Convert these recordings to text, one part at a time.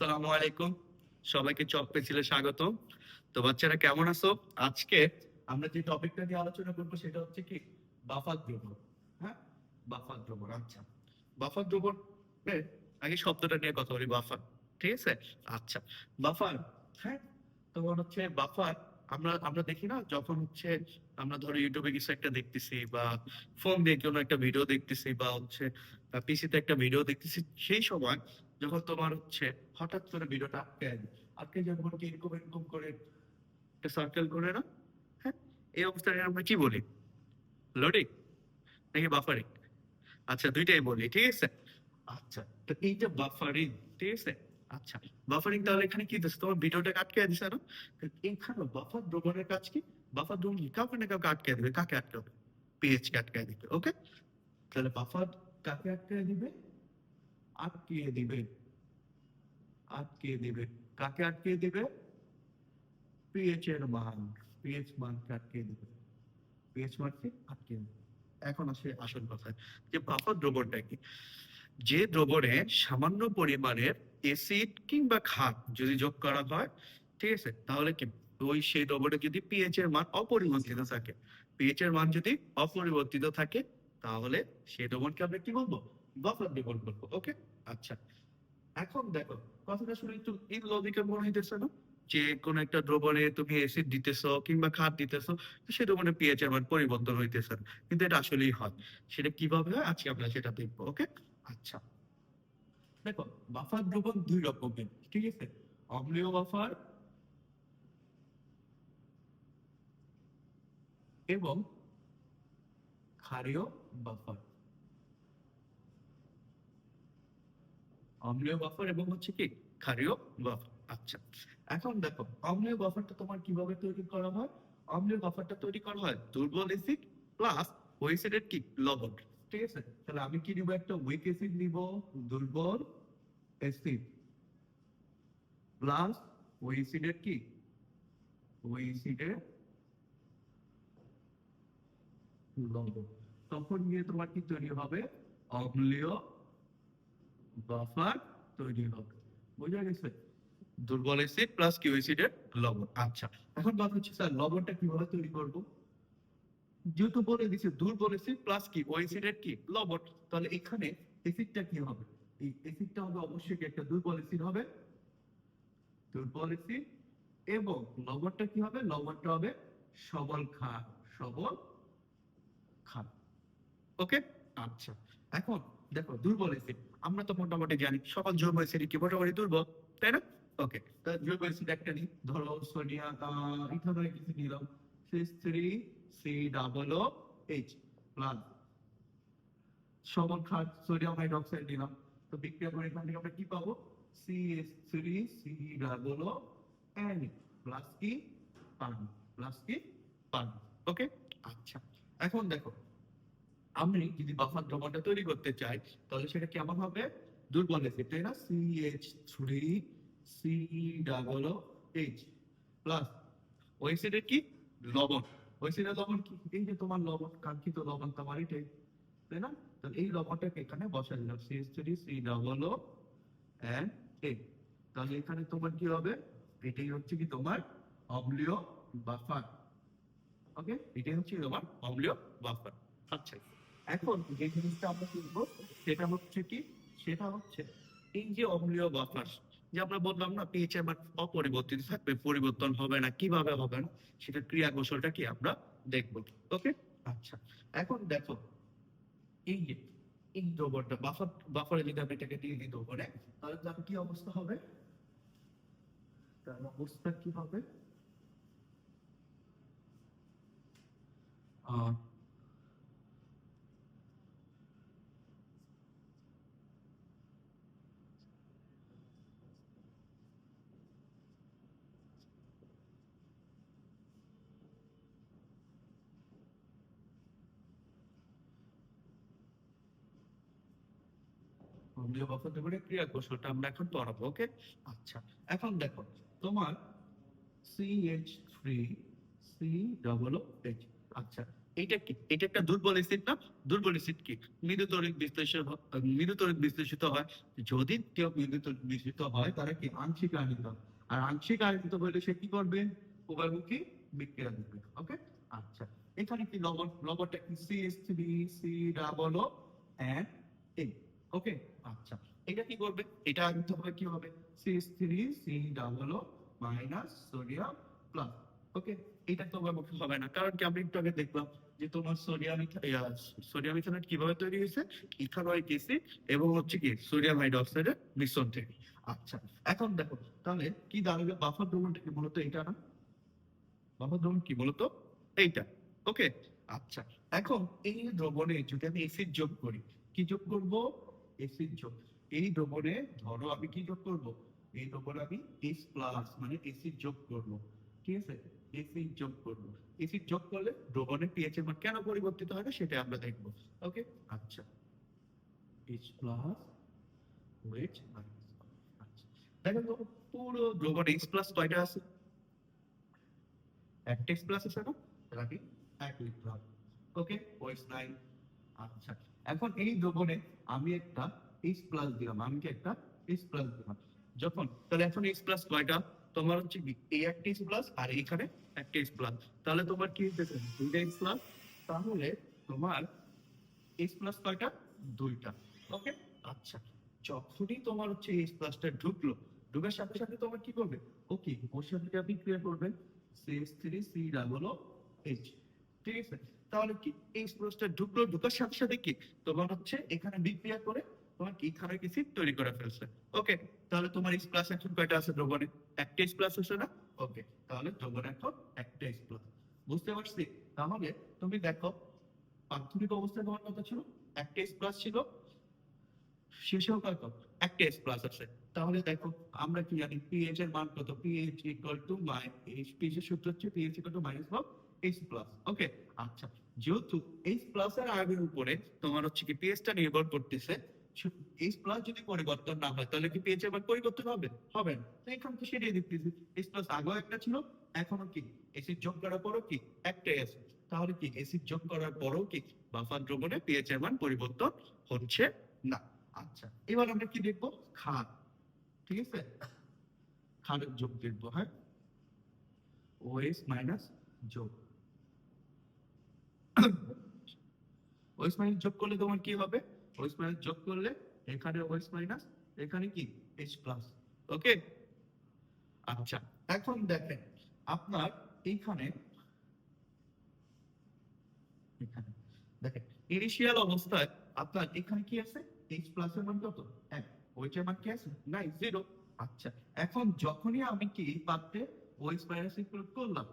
আসসালামু আলাইকুম। সবাইকে স্বাগত তো বাচ্চারা, কেমন আছো? আজকে আমরা যে টপিকটা নিয়ে আলোচনা সেটা হচ্ছে কি? বাফার হ্যাঁ? বাফার আচ্ছা। বাফার আগে শব্দটা নিয়ে কথা বলি বাফার ঠিক আছে? আচ্ছা। বাফার হ্যাঁ? তোমার হচ্ছে বাফার আমরা আমরা দেখি না, যখন হচ্ছে আমরা ধরো ইউটিউবে কিছু একটা দেখতেছি বা ফোন দিয়ে কোনো একটা ভিডিও দেখতেছি বা হচ্ছে পিসিতে একটা ভিডিও দেখতেছি, সেই সময় যখন তোমার হচ্ছে হঠাৎ করে ভিডিওটা আটকে যায়, আটকে পর কি এরকম এরকম করে সার্কেল করে না হ্যাঁ? এই অবস্থায় আমরা কি বলি? লোডিং নাকি বাফারিং আচ্ছা দুইটাই বলি, ঠিক আছে? আচ্ছা তো এই যে বাফারিং ঠিক আছে? আচ্ছা বাফারিং তাহলে এখানে কি দিচ্ছে তোমার ভিডিওটা আটকে দিছে না? এইখানে বাফার দ্রবণের কাজ কি? বাফার দ্রবণ কাউকে না কাউকে আটকে দিবে, কাকে আটকাবে পিএইচ কে আটকে দিবে ওকে তাহলে বাফার কাকে আটকে দিবে? আটকে দিবে। আটকে দিবে। কাকে আটকে দিবে? পিএইচ এর মান। পিএইচ মানকে আটকে দিবে। পিএইচ মানকে আটকে দিবে। এখন আসে আসল কথা যে বাফার দ্রবণটা কি? যে দ্রবণে সামান্য পরিমাণের অ্যাসিড কিংবা ক্ষার যদি যোগ করা হয়, ঠিক আছে? তাহলে কি? ওই সেই দ্রবণে যদি পিএইচ এর মান অপরিবর্তিত থাকে পিএইচ এর মান যদি অপরিবর্তিত থাকে, তাহলে সেই দ্রবণকে আমরা কি বলব? বাফার বলব ওকে আচ্ছা এখন দেখো, কথাটা শুনে একটু ইলজিক্যাল মনে হইতেছে না? যে কোন একটা দ্রবণে তুমি অ্যাসিড দিতেছো কিংবা ক্ষার দিতেছো সে দ্রবণে পরিবর্তন হইতেছে। কিন্তু এটা আসলেই হয়। সেটা কীভাবে হয়? আজকে আমরা সেটা দেখব ওকে আচ্ছা দেখো বাফার দ্রবণ দুই রকমের, ঠিক আছে? অম্লীয় বাফার এবং ক্ষারীয় বাফার অম্লীয় বাফার এবং হচ্ছে কি ক্ষারীয় বাফার আচ্ছা এখন দেখো, অম্লীয় বাফারটা তোমার কীভাবে তৈরি করা হয়? অম্লীয় বাফারটা তৈরি করা হয় দুর্বল অ্যাসিড প্লাস ওই অ্যাসিডের কি? লবণ। ঠিক আছে, তাহলে আমি কি নিব একটা উইক অ্যাসিড নিব? দুর্বল অ্যাসিড প্লাস ওই অ্যাসিডের কি? ওই অ্যাসিডের লবণ। তখন গিয়ে তোমার কি তৈরি হবে? অম্লীয় বাফার তৈরি হবে। বুঝা গেছে? দুর্বল অ্যাসিড প্লাস কিউ অ্যাসিডের লবণ। আচ্ছা এখন কথা হচ্ছে স্যার লবণটা কীভাবে তৈরি করব? যেহেতু বলে দিছে দুর্বল অ্যাসিড প্লাস কি ওই অ্যাসিডের কি? লবণ। তাহলে এখানে অ্যাসিডটা কি হবে? এই অ্যাসিডটা হবে অবশ্যই একটা দুর্বল অ্যাসিড হবে? দুর্বল অ্যাসিড এবং লবণটা কি হবে? লবণটা হবে সবল ক্ষার সবল ক্ষার। ওকে আচ্ছা এখন দেখো, দুর্বল অ্যাসিড আমরা তো মোটামুটি জানি। সকল জৈব অ্যাসিড কি মোটামুটি দুর্বল তাই না? ওকে জৈব অ্যাসিড একটা নিই। ধরো সোডিয়াম নিলাম। সবল সোডিয়াম নিলাম। তো বিক্রিয়া করে এখান থেকে আমরা কি পাবো? C double O N plus কি? পানি প্লাস কি? পানি। ওকে আচ্ছা। এখন দেখো আমি যদি বাফার দ্রবণটা তৈরি করতে চাই তাহলে সেটা কেমন হবে? দুর্বল অ্যাসিড তাই না? CH three C double H plus ওই অ্যাসিডের কি? লবণ। ওই অ্যাসিডের লবণ কি? এই যে তোমার লবণ কাঙ্ক্ষিত লবণ তোমার এটাই তাই না? তাহলে এই লবণটাকে এখানে বসা দিলাম। CH three C double and A তাহলে এখানে তোমার কি হবে? এটাই হচ্ছে কি তোমার অম্লীয় বাফার ওকে এটাই হচ্ছে তোমার অম্লীয় বাফার আচ্ছা। এখন যে জিনিসটা আমরা শিখব, সেটা হচ্ছে কি? সেটা হচ্ছে এই যে অম্লীয় বাফার যে আমরা বললাম না পিএইচ মান অপরিবর্তিত থাকবে, পরিবর্তন হবে না, কীভাবে হবে না সেটা ক্রিয়া কৌশলটা কি আমরা দেখব। ওকে আচ্ছা এখন দেখো, এই যে, এই দ্রবণটা বাফার বাফারে যদি আমি এটাকে দিয়ে দিই দ্রবণে, তাহলে তার কি অবস্থা হবে? তার অবস্থা কি হবে? আহ বাফার দ্রবণের ক্রিয়া কৌশলটা আমরা এখন পড়াবো ওকে আচ্ছা এখন দেখো তোমার CH three C double H আচ্ছা এইটা কি? এটা একটা দুর্বল অ্যাসিড না? দুর্বল অ্যাসিড কি? মৃদুতরিত বিশ্লেষণ আহ, বিশ্লেষিত হয়। যদি কেউ মৃদুতরিত বিশ্লেষিত হয় তারা কি? আংশিক আয়নিত। আর আংশিক আয়নিত হলে সে কি করবে? উভয়মুখী বিক্রিয়া দিবে ওকে আচ্ছা এখানে কি লবণ লবণটা কি? C S three C double O and A okay আচ্ছা। এটা কি করবে? এটা আনতে হবে কি হবে? C three C double O minus sodium plus okay এটা তো মুখে হবে না। কারণ কি আমরা একটু আগে দেখলাম যে তোমার সোডিয়াম সোডিয়াম ইথানয়েট কীভাবে তৈরি হয়েছে? ইথানয়েড অ্যাসিড এবং হচ্ছে কি সোডিয়াম হাইড্রোক্সাইডের মিশ্রণ থেকে। আচ্ছা এখন দেখো, তাহলে কি দাঁড়াবে? বাফার দ্রবণটা কি মূলত এটা না? বাফার দ্রবণ কি মূলত এইটা। ওকে আচ্ছা। এখন এই দ্রবণে যদি আমি অ্যাসিড যোগ করি, কি যোগ করব? যোগ এই দ্রবণে ধরো আমি কি যোগ করব? এই দ্রবণে আমি এস প্লাস মানে অ্যাসিড যোগ করব। ঠিক আছে? এসিড যোগ করব। এসিড যোগ করলে দ্রবণের পিএইচ এর মান কেন পরিবর্তিত না সেটা আমরা দেখব। ওকে আচ্ছা। এইচ প্লাস ওএইচ মাইনাস দেখেন তো পুরো দ্রবণে এইচ প্লাস কয়টা আছে? একটা এইচ প্লাস আছে না? রাখি এক ওকে ওএইচ নাইন আচ্ছা। এখন এই দ্রবণে আমি একটা এইচ প্লাস দিলাম, আমি কি একটা এইচ প্লাস দিলাম। যখন, তাহলে এখন এইচ প্লাস কয়টা? তোমার হচ্ছে এই একটা এইচ প্লাস আর এখানে একটা এইচ প্লাস তাহলে তোমার কি হইতেছে দুইটা এইচ প্লাস তাহলে তোমার এইচ প্লাস কয়টা? দুইটা। ওকে আচ্ছা যখনই তোমার হচ্ছে এইচ প্লাসটা ঢুকলো, ঢুকার সাথে সাথে তোমার কি করবে? ওকে ওর সাথে আপনি ক্লিয়ার করবেন CS three C double H ঠিক আছে? তাহলে কি এইচ প্লাসটা ঢুকলো, ঢুকার সাথে সাথে কি তোমার হচ্ছে এখানে বিক্রিয়া করে তোমার কি ইথানয়িক অ্যাসিড তৈরি করে ফেলছে। ওকে তাহলে তোমার এইচ প্লাস এখন কয়টা আছে দ্রবণে? একটা এইচ প্লাস আছে না? ওকে তাহলে দ্রবণে এখন একটা এইচ প্লাস বুঝতে পারছি? তাহলে তুমি দেখো, প্রাথমিক অবস্থায় তোমার কত ছিল? একটা এইচ প্লাস ছিল। শেষেও কত? একটা এইচ প্লাস আছে। তাহলে দেখো, আমরা কি জানি পিএইচ এর মান কত? PH equal to my H pH এর সূত্র হচ্ছে pH equal to minus H plus okay আচ্ছা যেহেতু এইচ প্লাস এর আগের উপরে তোমার হচ্ছে কি পিএইচ টা নির্ভর করতেছে এইচ প্লাস যদি পরিবর্তন না হয়, তাহলে কি পিএইচ মান পরিবর্তন হবে? হবে না। তো এখান থেকে সেটাই দেখতেছি। এইচ প্লাস আগেও একটা ছিল, এখনও কি? এসিড যোগ করার পরও কি? একটাই আছে। তাহলে কি এসিড যোগ করার পরও কি বাফার দ্রবণে পিএইচ এর মান পরিবর্তন হচ্ছে না? আচ্ছা এবার আমরা কি দেখব? খাদ ঠিক আছে? খাদের যোগ দেখব হ্যাঁ? ওএস মাইনাস যোগ। ওএস মাইনাস যোগ করলে তোমার কি হবে? ওএস মাইনাস যোগ করলে এখানে ওএস মাইনাস, এখানে কি? এইচ প্লাস ওকে আচ্ছা এখন দেখেন, আপনার এইখানে, এখানে, দেখেন ইনিশিয়াল অবস্থায় আপনার এখানে কি আছে? এইচ প্লাস এর মান কত? এক। ওইচ এর মান কি আছে? নাই জিরো আচ্ছা এখন যখনই আমি কি এই পাত্রে ওইচ মাইনাস ইকুয়াল করলাম,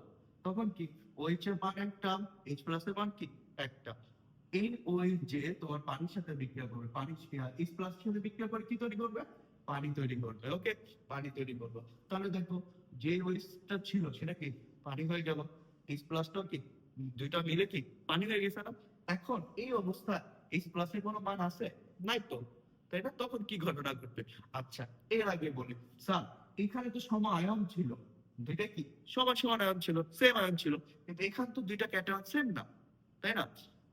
তখন কি? ওইচ এর মান একটা এইচ প্লাস এর মান কি? একটা। এই ওই যে তোমার পানির সাথে বিক্রিয়া করবে, পানি এইচ প্লাস সাথে বিক্রিয়া করে কি তৈরি করবে? পানি তৈরি করবে ওকে পানি তৈরি করবে। তাহলে দেখো, যে ওইচটা ছিল সেটা কি? পানি হয়ে গেল। এইচ প্লাসটাও কি? দুইটা মিলে কি? পানি হয়ে গেছে না? এখন এই অবস্থায় এইচ প্লাসের কোনো মান আছে? নাই তো। তাই না তখন কি ঘটনা ঘটবে? আচ্ছা এর আগে বলি। স্যার, এখানে তো সম আয়ন ছিল। দুইটা কি? সমান সমান আয়ন ছিল সেম আয়ন ছিল। কিন্তু এখানে তো দুইটা ক্যাটায়ন সেম না, তাই না?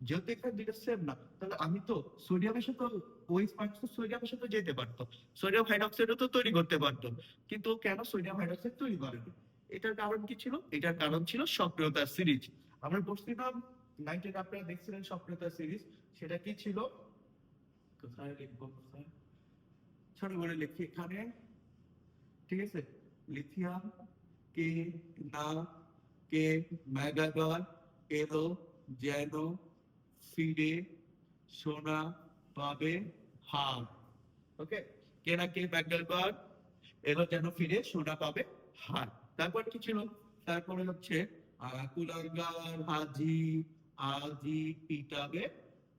যেহেতু এখানে দুইটা সেম না, তাহলে আমি তো সোডিয়ামের সাথে ওই মাইনাস সোডিয়ামের সাথে যেতে পারতাম সোডিয়াম হাইড্রোক্সাইডও তো তৈরি করতে পারতাম কিন্তু কেন সোডিয়াম হাইড্রোক্সাইড তৈরি করেনি এটার কারণ কি ছিল? এটার কারণ ছিল সক্রিয়তার সিরিজ। আমরা পড়ছিলাম নাইনটিন আপনারা দেখছিলেন সক্রিয়তার সিরিজ। সেটা কি ছিল? কোথায় লিখব, কোথায়? ছোট করে লিখি এখানে। ঠিক আছে? লিথিয়াম কে না কে ম্যাগাগার এলো যেন ফিরে সোনা পাবে হার। ওকে কে না কে ম্যাগাগার এলো যেন ফিরে সোনা পাবে হার। তারপর কি ছিল? তারপরে হচ্ছে কুলাঙ্গার হাজি আজি পিটাবে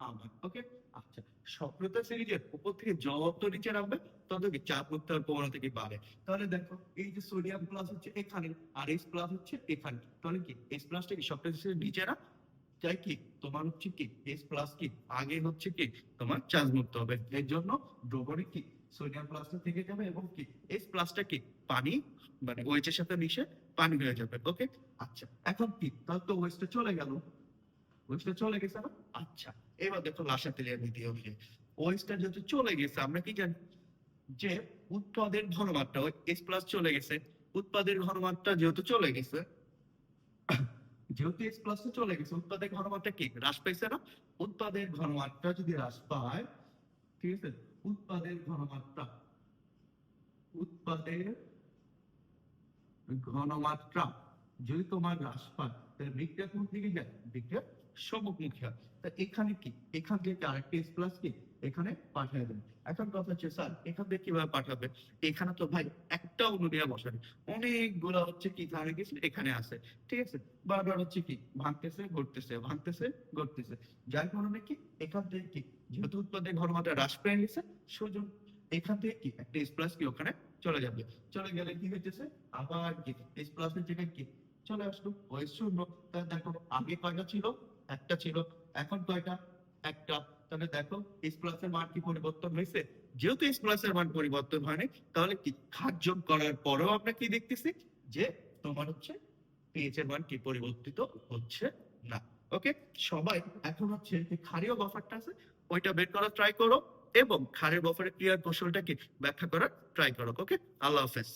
আমার। ওকে আচ্ছা সক্রিয়তা সিরিজের উপর থেকে যত নিচে নামবে তত কি চাপ হওয়ার প্রবণতা কি বাড়ে তাহলে দেখো, এই যে সোডিয়াম প্লাস হচ্ছে এখানে, আর এইচ প্লাস হচ্ছে এখানে। তাহলে কি? এইচ প্লাসটা কি সক্রিয়তা সিরিজের নিচে না তাই কি? তোমার হচ্ছে কি? এইচ প্লাস কি? আগে হচ্ছে কি? তোমার চার্জ মুক্ত হবে। এর জন্য কি? সোডিয়াম প্লাসটা থেকে যাবে এবং কি? এইচ প্লাসটা কি? পানি মানে ওয়েচের সাথে মিশে পানি হয়ে যাবে। ওকে আচ্ছা। এখন কি? তাহলে তো ওয়েস্টটা চলে গেল। ওয়েস্টটা চলে গেছে না? আচ্ছা। এবার দেখো লাসাতেলিয়া নীতি অনুযায়ী ওয়েস্টটা যেহেতু চলে গেছে, আমরা কি জানি? যে উৎপাদের ঘনমাত্রা এস প্লাস চলে গেছে। উৎপাদের ঘনমাত্রা যেহেতু চলে গেছে যেহেতু এক্স প্লাস চলে গেছে, উৎপাদের ঘনমাত্রা কি? হ্রাস পাইছে না? উৎপাদের ঘনমাত্রা যদি হ্রাস পায়, ঠিক আছে? উৎপাদের ঘনমাত্রা। উৎপাদের ঘনমাত্রা যদি তোমার হ্রাস পায়, তাহলে দিকটা কোন দিকে যায়? দিকটা সম্মুখমুখী হয় তা এখানে কি? এখান থেকে আরেকটা প্লাস কি এখানে পাঠিয়ে দেবে এখন কথা হচ্ছে, স্যার, এখান থেকে কীভাবে পাঠাবে এখানে তো ভাই একটা অনুনিয়া বসাবে অনেকগুলা হচ্ছে কি, ধারে গেছে, এখানে আছে। ঠিক আছে? বারবার হচ্ছে কি, ভাঙতেছে ঘুরতেছে ভাঙতেছে ঘুরতেছে যার কারণে কি, এখান থেকে কি, যেহেতু উৎপাদনের ঘনমাত্রা হ্রাস পেয়ে গেছে সুযোগ এখান থেকে কি, একটা প্লাস কি ওখানে চলে যাবে। চলে গেলে কি হইতেছে? আবার কি এস প্লাস জায়গায় কি চলে আসলো। ওই শূন্য দেখো, আগে কয়টা ছিল? একটা ছিল, এখন কয়টা? একটা। তাহলে দেখো এস প্লাস এর মান কি পরিবর্তন হয়েছে? যেহেতু এস প্লাস এর মান পরিবর্তন হয়নি তাহলে কি যোগ করার পরেও আমরা কি দেখতেছি? যে তোমার হচ্ছে পিএইচ এর মান কি পরিবর্তিত হচ্ছে না। ওকে সবাই, এখন হচ্ছে যে ক্ষারীয় বাফারটা আছে, ওইটা বের করার ট্রাই করো এবং ক্ষারের বাফারের ক্রিয়ার কৌশলটা কি ব্যাখ্যা করার ট্রাই করো। ওকে আল্লাহ হাফেজ।